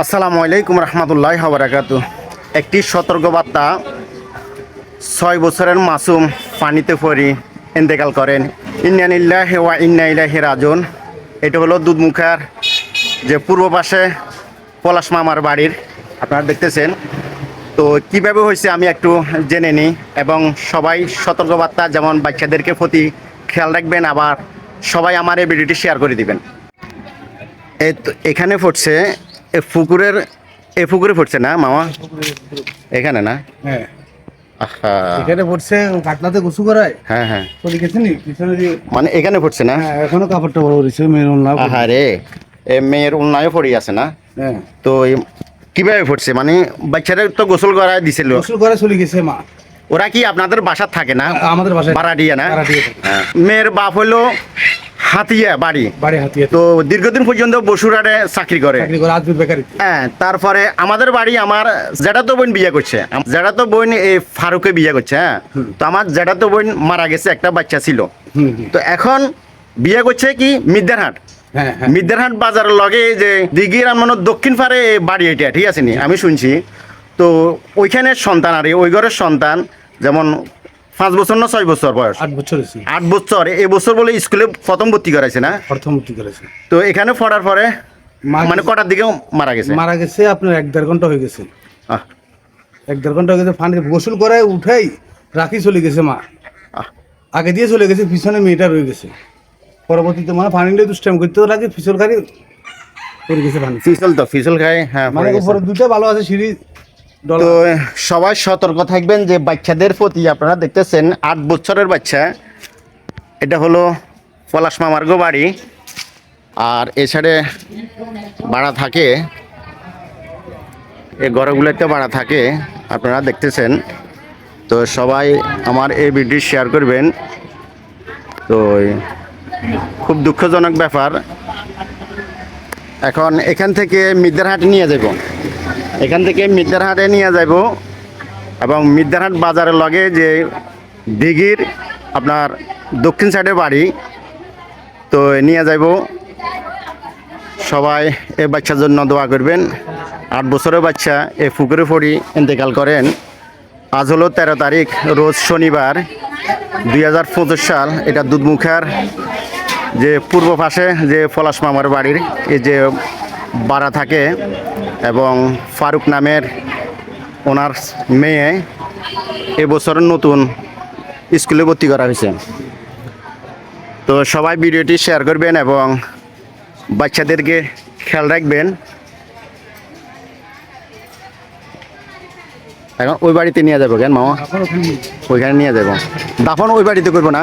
আসসালামু আলাইকুম রহমতুল্লাহ হবরাকাতু একটি সতর্কবার্তা। ছয় বছরের মাসুম পানিতে পড়ি ইন্তেকাল করেন। ইন্নানিল্লাহ ওয়া ইন্না ইলাহি রাজুন এটা হলো দুধমুখার যে পূর্ব পাশে পলাশ মামার বাড়ির, আপনারা দেখতেছেন। তো কীভাবে হয়েছে আমি একটু জেনে নিই এবং সবাই সতর্কবার্তা যেমন বাচ্চাদেরকে প্রতি খেয়াল রাখবেন, আবার সবাই আমার এই ভিডিওটি শেয়ার করে দিবেন। এই এখানে পড়ছে এ পুকুরের এ পুকুরে পড়ছে না মামা? এখানে না? হ্যাঁ। এখানে পড়ছে কাটলাতে গোসু করায়। হ্যাঁ হ্যাঁ। চলে গেছে নি? পিছনে দিয়ে মানে এখানে পড়ছে না? এখনও কাপড়টা বড় করেছে মেরুন লাভ আহা রে এ মেয়ের পড়ে আছে না? হ্যাঁ। তো কীভাবে পড়ছে মানে বাচ্চারা তো গোসল করায় দিছিল। গোসল করে চলে গেছে মা। ওরা কি আপনাদের বাসার থাকে না? আমাদের বাসায় ভাড়াটিয়া না। মেয়ের বাপ হলো হাতিয়া বাড়ি। বাড়ি হাতিয়ে। তো দীর্ঘদিন পর্যন্ত বসুরাটে চাকরি করে। চাকরি করে আজমির হ্যাঁ তারপরে আমাদের বাড়ি আমার জেঠাতো বোন বিয়ে করছে। জেঠাতো বোন এই ফারুকে বিয়ে করছে হ্যাঁ? তো আমার জেঠাতো বোন মারা গেছে একটা বাচ্চা ছিল। তো এখন বিয়ে করছে কি? মিদ্যারহাট। হ্যাঁ হ্যাঁ। মিদ্যারহাট বাজারের লগে যে দিঘির মানে দক্ষিণ পারে বাড়ি এটা ঠিক আছে নি? আমি শুনছি। তো ওইখানে সন্তান আর ওই ঘরের সন্তান যেমন পাঁচ বছর না ছয় বছর বয়স? আট বছর আট বছর। এই বছর বলে স্কুলে প্রথম ভর্তি করাইছে না? অর্থমন্ত্রী করেছে তো এখানে পড়ার পরে মানে কটার দিকে মারা গেছে? মারা গেছে আপনার এক দেড় ঘণ্টা হয়ে গেছে। এক দেড় ঘণ্টা হয়ে গেছে ফানি গোসল করায় উঠাই রাখি চলে গেছে মা। আগে দিয়ে চলে গেছে পিছনে মেয়েটা রয়ে গেছে। পরবর্তীতে মানে পানিটা দুষ্টাইম করতে লাগে ফিসল গাড়ি পড়ে গেছে পানি ফিসল তো ফিসল খায় হ্যাঁ মানে। উপরে দুটো ভালো আছে সিঁড়ি তো সবাই সতর্ক থাকবেন যে বাচ্চাদের প্রতি আপনারা দেখতেছেন আট বছরের বাচ্চা। এটা হলো পলাশ মামার্গ বাড়ি। আর এছাড়ে ভাড়া থাকে। এই ঘরগুলোতে ভাড়া থাকে, আপনারা দেখতেছেন। তো সবাই আমার এই ভিডিও শেয়ার করবেন। তো খুব দুঃখজনক ব্যাপার। এখন এখান থেকে মিদ্যারহাট নিয়ে যাব। এখান থেকে মিদ্যারহাটে নিয়ে যাব এবং মিদ্যারহাট বাজারের লগে যে দিঘির আপনার দক্ষিণ সাইডে বাড়ি, তো নিয়ে যাব সবাই এ বাচ্চার জন্য দোয়া করবেন। আট বছরের বাচ্চা, এ ফুকুরে পড়ি, ইন্তেকাল করেন। আজ হলো তেরো তারিখ, রোজ শনিবার, দুই হাজার পঁচিশ সাল। এটা দুধমুখার যে পূর্ব পাশে যে পলাশ মামার বাড়ির, এই যে বাড়া থাকে এবং ফারুক নামের ওনার মেয়ে এবছর নতুন স্কুলে ভর্তি করা হয়েছে। তো সবাই ভিডিওটি শেয়ার করবেন এবং বাচ্চাদেরকে খেয়াল রাখবেন। এখন ওই বাড়িতে নিয়ে যাব কেন মামা? ওইখানে নিয়ে যাব। দাফন ওই বাড়িতে করব না?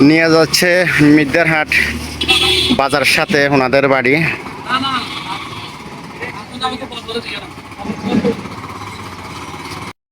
না যাচ্ছে এখন বাজার সাথে বলে বাড়ি।